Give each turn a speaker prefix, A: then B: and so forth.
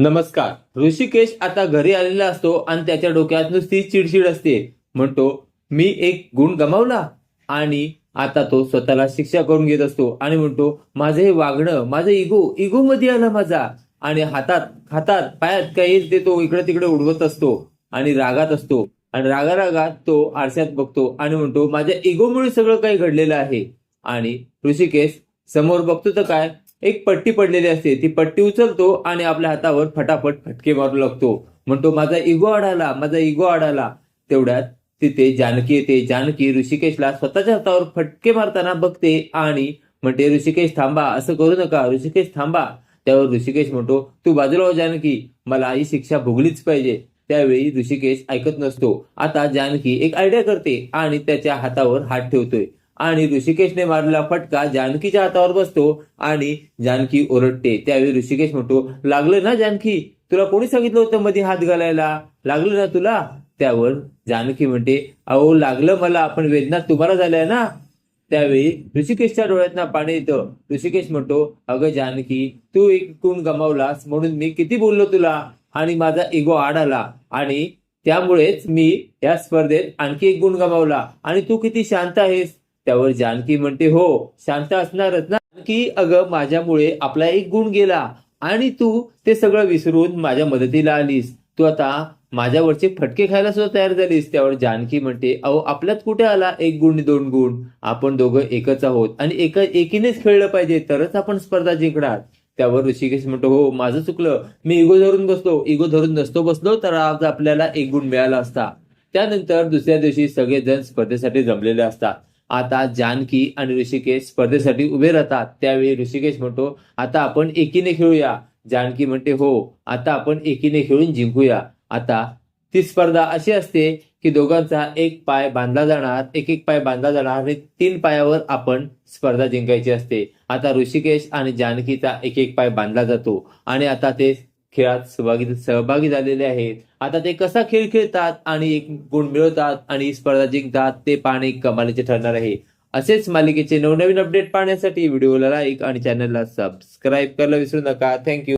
A: नमस्कार. ऋषिकेश आता घरी आलेला असतो आणि त्याच्या डोक्यात नुसती चिडचिड असते. म्हणतो मी एक गुण गमावला आणि आता तो स्वतःला शिक्षा करून घेत असतो. आणि म्हणतो माझं हे वागणं माझं इगो इगो मध्ये आला माझा. आणि हातात हातात पायात काही ते तो इकडे तिकडे उडवत असतो आणि रागात असतो. आणि रागा रागात तो आरशात बघतो आणि म्हणतो माझ्या इगोमुळे सगळं काही घडलेलं आहे. आणि ऋषिकेश समोर बघतो तर काय? एक पट्टी पडलेली असते. ती पट्टी उचलतो आणि आपल्या हातावर फटाफट फटके मारू लागतो. म्हणतो माझा इगो अडाला माझा इगो अडाला तेवढ्यात तिथे जानकी येते. जानकी ऋषिकेशला स्वतःच्या हातावर फटके मारताना बघते आणि म्हणते ऋषिकेश थांबा असं करू नका. ऋषिकेश थांबा. त्यावर ऋषिकेश म्हणतो तू बाजूला हो जानकी. मला ही शिक्षा भोगलीच पाहिजे. त्यावेळी ऋषिकेश ऐकत नसतो. आता जानकी एक आयडिया करते आणि त्याच्या हातावर हात ठेवतोय. आणि ऋषिकेशने मारलेला फटका जानकीच्या हातावर बसतो आणि जानकी ओरडते. त्यावेळी ऋषिकेश म्हणतो लागलं ना जानकी? तुला कोणी सांगितलं होतं मध्ये हात घालायला? लागलं ना तुला? त्यावर जानकी म्हणते अहो लागलं मला पण वेदना तुम्हाला झाल्या ना? त्यावेळी ऋषिकेशच्या डोळ्यातना पाणी येतं. ऋषिकेश म्हणतो अगं जानकी तू एक गुण गमावलास म्हणून मी किती बोललो तुला आणि माझा इगो आड आला आणि त्यामुळेच मी या स्पर्धेत आणखी एक गुण गमावला आणि तू किती शांत आहेस? त्यावर जानकी म्हणते हो शांत असणारच ना? की अगं माझ्यामुळे आपला एक गुण गेला आणि तू ते सगळं विसरून माझ्या मदतीला आलीस. तू आता माझ्यावरचे फटके खायला सुद्धा तयार झालीस. त्यावर जानकी म्हणते अहो आपल्यात कुठे आला एक गुण दोन गुण? आपण दोघं एकच आहोत आणि एक एकीनेच खेळलं पाहिजे तरच आपण स्पर्धा जिंकणार. त्यावर ऋषिकेश म्हणतो हो माझं चुकलं. मी इगो धरून बसलो. इगो धरून नसतो बसलो तर आज आपल्याला एक गुण मिळाला असता. त्यानंतर दुसऱ्या दिवशी सगळेजण स्पर्धेसाठी जमलेले असतात. आता जानकी आणि ऋषिकेश स्पर्धेसाठी उभे राहतात. त्यावेळी ऋषिकेश म्हणतो आता आपण एकीने खेळूया. जानकी म्हणते हो आता आपण एकीने खेळून जिंकूया. आता ती स्पर्धा अशी असते की दोघांचा एक पाय बांधला जाणार एक एक पाय बांधला जाणार आणि तीन पायावर आपण स्पर्धा जिंकायची असते. आता ऋषिकेश आणि जानकीचा एक एक पाय बांधला जातो आणि आता ते खेळात सहभागी सहभागी झालेले आहेत. आता ते कसा खेळ खेळतात आणि एक गुण मिळवतात आणि स्पर्धा जिंकतात ते पाहणे कमालीचे ठरणार आहे. असेच मालिकेचे नवनवीन अपडेट पाहण्यासाठी व्हिडिओला लाईक आणि चॅनलला सबस्क्राईब करायला विसरू नका. थँक्यू